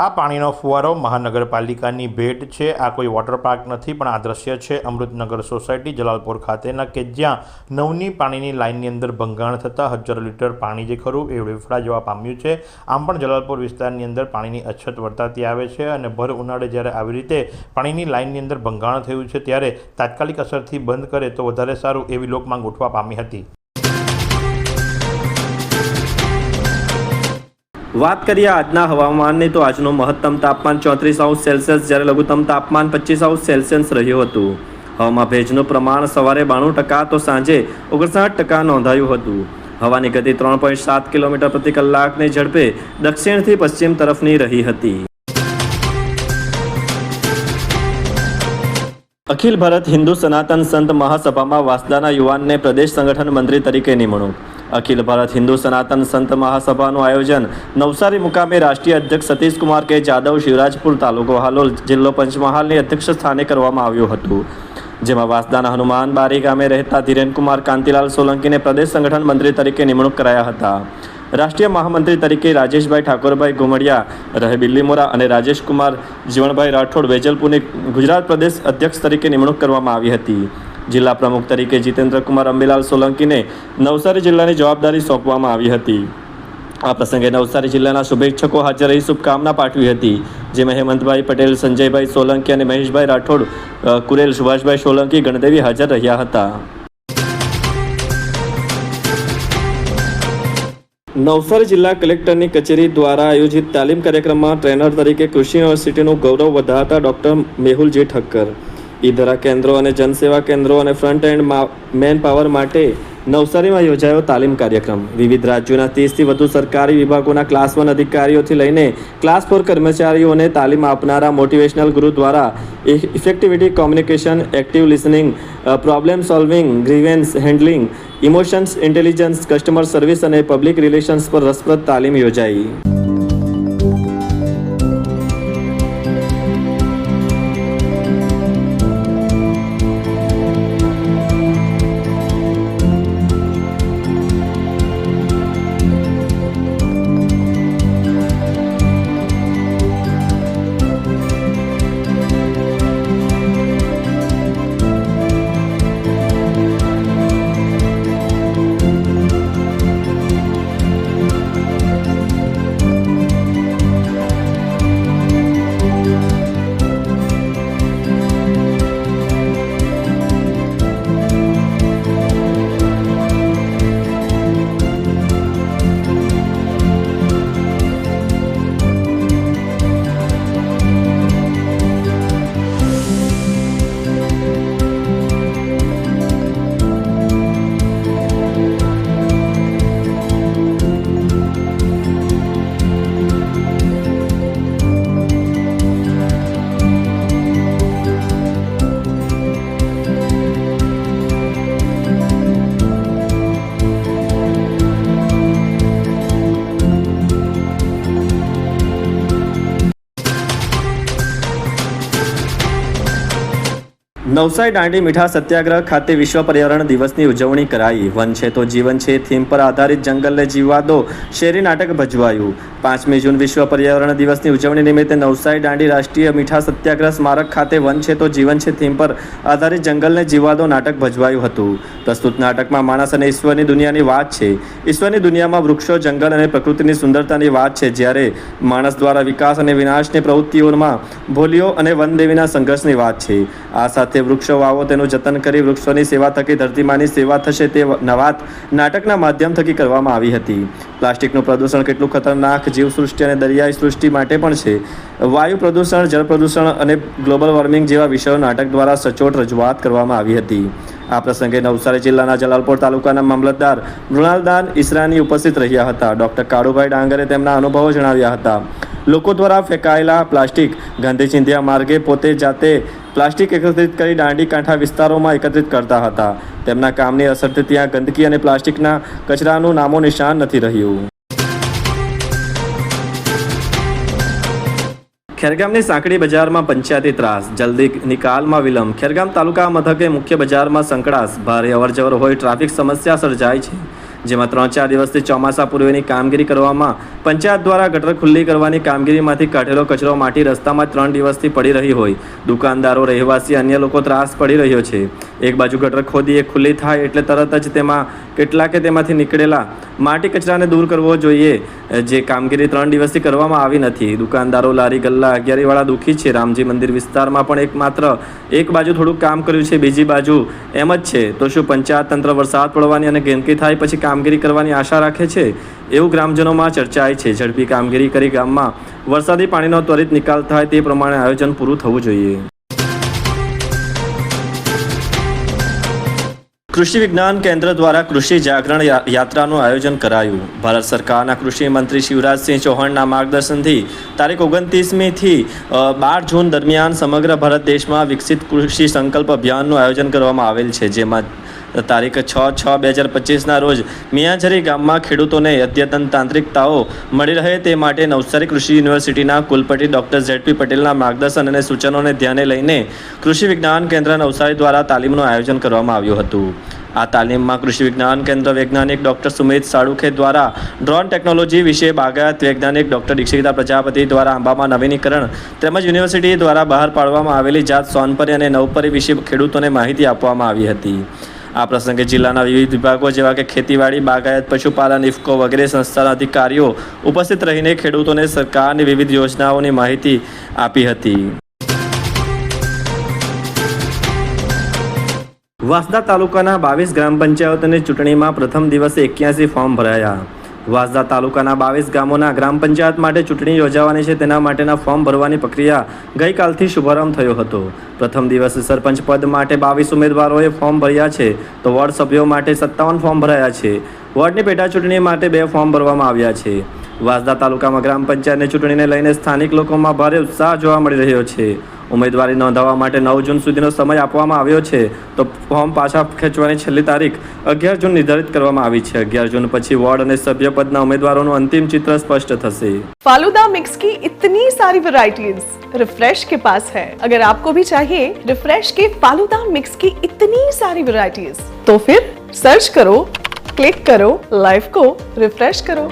આ પાણીનો ફુવારો મહાનગરપાલિકાની ભેટ છે. આ કોઈ વોટર પાર્ક નથી, પણ આ દ્રશ્ય છે. અમૃતનગર સોસાયટી, જલાલપુર ખાતેના કે જ્યાં નવની પાણીની લાઇનની અંદર ભંગાણ થતાં હજારો લીટર પાણી જે ખરું એ વેફડા જવા પામ્યું છે. આમ પણ જલાલપુર વિસ્તારની અંદર પાણીની અછત વર્તાતી આવે છે અને ભર ઉનાળે જ્યારે આવી રીતે પાણીની લાઇનની અંદર ભંગાણ થયું છે, ત્યારે તાત્કાલિક અસરથી બંધ કરે તો વધારે સારું એવી લોકમાંગ ઉઠવા પામી હતી. વાત કરીએ આજના હવામાનની, તો આજનું મહત્તમ તાપમાન ચોત્રીસ અંશ સેલ્સિયસ, જ્યારે લઘુત્તમ તાપમાન પચીસ અંશ સેલ્સિયસ રહ્યું હતું. હવામાં ભેજનું પ્રમાણ સવારે બાણું ટકા, તો સાંજે ઓગણસાઠ ટકા નોંધાયું હતું. હવાની ગતિ ત્રણ પોઈન્ટ સાત કિલોમીટર પ્રતિ કલાકની ઝડપે દક્ષિણથી પશ્ચિમ તરફની રહી હતી. અખિલ ભારત હિન્દુ સનાતન સંત મહાસભામાં વાસદાના યુવાનને પ્રદેશ સંગઠન મંત્રી તરીકે નિમણૂક. અખિલ ભારત હિન્દુ સનાતન સંત મહાસભાનું આયોજન. નવસારી મુકામે રાષ્ટ્રીય અધ્યક્ષ સતીશ કુમાર કે જાદવ શિવરાજપુર તાલુકો હાલોલ જિલ્લો પંચમહાલની અધ્યક્ષ સ્થાને કરવામાં આવ્યું હતું. જેમાં વાસદાના હનુમાન બારી ગામે રહેતા ધીરેનકુમાર કાંતિલાલ સોલંકીને પ્રદેશ સંગઠન મંત્રી તરીકે નિમણૂક કરાયા હતા. રાષ્ટ્રીય મહામંત્રી તરીકે રાજેશભાઈ ઠાકોરભાઈ ઘુમડિયા, રહે બિલ્લીમોરા અને રાજેશકુમાર જીવણભાઈ રાઠોડ વેજલપુરની ગુજરાત પ્રદેશ અધ્યક્ષ તરીકે નિમણૂક કરવામાં આવી હતી. જિલ્લા પ્રમુખ તરીકે જીતેન્દ્રકુમાર અંબીલાલ સોલંકીને નવસારી જિલ્લાની જવાબદારી સોંપવામાં આવી હતી. આ પ્રસંગે નવસારી જિલ્લાના શુભેચ્છકો હાજર રહી શુભકામના પાઠવી હતી. જેમાં હેમંતભાઈ પટેલ, સંજયભાઈ સોલંકી અને મહેશભાઈ રાઠોડ કુરેલ સુભાષભાઈ સોલંકી, ગણદેવી હાજર રહ્યા હતા. નવસારી જિલ્લા કલેક્ટરની કચેરી દ્વારા આયોજિત તાલીમ કાર્યક્રમમાં ટ્રેનર તરીકે કૃષિ યુનિવર્સિટીનું ગૌરવ વધારતા ડોક્ટર મેહુલજી ઠક્કર ઈદરા કેન્દ્રો અને જનસેવા કેન્દ્રો અને ફ્રન્ટ એન્ડ મેન પાવર માટે નવસારીમાં યોજાયો તાલીમ કાર્યક્રમ. વિવિધ રાજ્યોના ત્રીસથી વધુ સરકારી વિભાગોના ક્લાસ વન અધિકારીઓથી લઈને ક્લાસ ફોર કર્મચારીઓને તાલીમ આપનારા મોટિવેશનલ ગુરુ દ્વારા effectivity communication active listening problem solving grievance handling emotions intelligence customer service અને પબ્લિક રિલેશન્સ પર રસપ્રદ તાલીમ યોજાઈ. નવસારી દાંડી મીઠા સત્યાગ્રહ ખાતે વિશ્વ પર્યાવરણ દિવસની ઉજવણી કરાઈ. વન છે તો જીવન છે, થીમ પર આધારિત જંગલને જીવવા દો શેરી નાટક ભજવાયું. પાંચમી જૂન વિશ્વ પર્યાવરણ દિવસની ઉજવણી નિમિત્તે નવસારી દાંડી રાષ્ટ્રીય મીઠા સત્યાગ્રહ સ્મારક ખાતે વન છે તો જીવન છે, થીમ પર આધારિત જંગલને જીવવા દો નાટક ભજવાયું હતું. પ્રસ્તુત નાટકમાં માણસ અને ઈશ્વરની દુનિયાની વાત છે. ઈશ્વરની દુનિયામાં વૃક્ષો, જંગલ અને પ્રકૃતિની સુંદરતાની વાત છે. જ્યારે માણસ દ્વારા વિકાસ અને વિનાશની પ્રવૃત્તિઓમાં ભોલીઓ અને વનદેવીના સંઘર્ષની વાત છે. આ સાથે વૃક્ષો વાવો, તેનું જતન કરી વૃક્ષોની સેવા થકી ધરતીમાની સેવા થશે તે વાત નાટકના માધ્યમ થકી કરવામાં આવી હતી. પ્લાસ્ટિકનું પ્રદૂષણ કેટલું ખતરનાક જીવસૃષ્ટિ અને દરિયાઈ સૃષ્ટિ માટે પણ છે. વાયુ પ્રદૂષણ, જળ પ્રદૂષણ અને ગ્લોબલ વોર્મિંગ જેવા વિષયો નાટક દ્વારા સચોટ રજૂઆત કરવામાં આવી હતી. આ પ્રસંગે નવસારી જિલ્લાના જલાલપોર તાલુકાના મામલતદાર મૃણાલદાન ઈસરાની ઉપસ્થિત રહ્યા હતા. ડૉક્ટર કાળુભાઈ ડાંગરે તેમના અનુભવો જણાવ્યા હતા. લોકો દ્વારા ફેંકાયેલા પ્લાસ્ટિક ગાંધી ચિંધ્યા માર્ગે પોતે જાતે પ્લાસ્ટિક એકત્રિત કરી દાંડી કાંઠા વિસ્તારોમાં એકત્રિત કરતા હતા. તેમના કામની અસરથી ત્યાં ગંદકી અને પ્લાસ્ટિકના કચરાનું નામો નિશાન નથી રહ્યું. ખેરગામની સાંકડી બજારમાં પંચાયતી ત્રાસ. જલ્દી નિકાલમાં વિલંબ. ખેરગામ તાલુકા મથકે મુખ્ય બજારમાં સંકળાશ. ભારે અવરજવર હોય, ટ્રાફિક સમસ્યા સર્જાય છે. જેમાં ત્રણ ચાર દિવસથી ચોમાસા પૂર્વેની કામગીરી કરવામાં પંચાયત દ્વારા ગટર ખુલ્લી કરવાની કામગીરીમાંથી કાઢેલો કચરો માટી રસ્તામાં ત્રણ દિવસથી પડી રહી હોય. દુકાનદારો, રહેવાસી, અન્ય લોકો ત્રાસ પડી રહ્યો છે. એક બાજુ ગટર ખોદી એ ખુલ્લી થાય એટલે તરત જ તેમાં કેટલાકે તેમાંથી નીકળેલા માટી કચરાને દૂર કરવો જોઈએ. જે કામગીરી ત્રણ દિવસથી કરવામાં આવી નથી. દુકાનદારો લારી, ગલ્લા, અગિયારીવાળા દુઃખી છે. રામજી મંદિર વિસ્તારમાં પણ એકમાત્ર એક બાજુ થોડુંક કામ કર્યું છે, બીજી બાજુ એમ જ છે. તો શું પંચાયત તંત્ર વરસાદ પડવાની અને ગંદકી થાય પછી કામગીરી કરવાની આશા રાખે છે? એવું ગ્રામજનોમાં ચર્ચાય છે. ઝડપી કામગીરી કરી ગામમાં વરસાદી પાણીનો ત્વરિત નિકાલ થાય તે પ્રમાણે આયોજન પૂરું થવું જોઈએ. કૃષિ વિજ્ઞાન કેન્દ્ર દ્વારા કૃષિ જાગરણ યાત્રાનું આયોજન કરાયું. ભારત સરકારના કૃષિ મંત્રી શિવરાજસિંહ ચૌહાણના માર્ગદર્શનથી તારીખ ઓગણત્રીસમીથી બાર જૂન દરમિયાન સમગ્ર ભારત દેશમાં વિકસિત કૃષિ સંકલ્પ અભિયાનનું આયોજન કરવામાં આવેલ છે, જેમાં તારીખ છ છ બે હજાર પચીસના રોજ મિયાંઝરી ગામમાં ખેડૂતોને અદ્યતન તાંત્રિકતાઓ મળી રહે તે માટે નવસારી કૃષિ યુનિવર્સિટીના કુલપતિ ડૉક્ટર ઝેડપી પટેલના માર્ગદર્શન અને સૂચનોને ધ્યાને લઈને કૃષિ વિજ્ઞાન કેન્દ્ર નવસારી દ્વારા તાલીમનું આયોજન કરવામાં આવ્યું હતું. આ તાલીમમાં કૃષિ વિજ્ઞાન કેન્દ્ર વૈજ્ઞાનિક ડૉક્ટર સુમિત સાળુખે દ્વારા ડ્રોન ટેકનોલોજી વિશે બાગાયત વૈજ્ઞાનિક ડોક્ટર દીક્ષિતા પ્રજાપતિ દ્વારા આંબામાં નવીનીકરણ તેમજ યુનિવર્સિટી દ્વારા બહાર પાડવામાં આવેલી જાત સોનપરી અને નવપરી વિશે ખેડૂતોને માહિતી આપવામાં આવી હતી. આ પ્રસંગે જિલ્લાના વિવિધ વિભાગો જેવા કે ખેતીવાડી, બાગાયત, પશુપાલન, ઇફકો વગેરે સંસ્થાના અધિકારીઓ ઉપસ્થિત રહીને ખેડૂતોને સરકારની વિવિધ યોજનાઓની માહિતી આપી હતી. વાંસદા તાલુકાના બાવીસ ગ્રામ પંચાયતોની ચૂંટણીમાં પ્રથમ દિવસે એક્યાસી ફોર્મ ભરાયા. વાંસદા તાલુકાના બાવીસ ગામોના ગ્રામ પંચાયત માટે ચૂંટણી યોજાવાની છે. તેના માટેના ફોર્મ ભરવાની પ્રક્રિયા ગઈકાલથી શુભારંભ થયો હતો. પ્રથમ દિવસે સરપંચ પદ માટે બાવીસ ઉમેદવારોએ ફોર્મ ભર્યા છે. તો વોર્ડ સભ્યો માટે સત્તાવન ફોર્મ ભરાયા છે. વોર્ડની પેટા ચૂંટણી માટે બે ફોર્મ ભરવામાં આવ્યા છે. વાસદા તાલુકામાં ગ્રામ પંચાયતની ચૂંટણીને લઈને સ્થાનિક લોકોમાં ભારે ઉત્સાહ જોવા મળી રહ્યો છે. ઉમેદવારી નોંધાવવા માટે નવ જૂન સુધીનો સમય આપવામાં આવ્યો છે તો ફોર્મ પાછા ખેંચવાની છેલ્લી તારીખ અગિયાર જૂન નિર્ધારિત કરવામાં આવી છે અગિયાર જૂન પછી વોર્ડ અને સભ્ય પદના ઉમેદવારોનું અંતિમ ચિત્ર સ્પષ્ટ થશે फालूदा मिक्स की इतनी सारी वैरायटीज रिफ्रेश के पास है अगर आपको भी चाहिए रिफ्रेश के फालूदा मिक्स की इतनी सारी वैरायटीज तो फिर सर्च करो क्लिक करो लाइफ को रिफ्रेश करो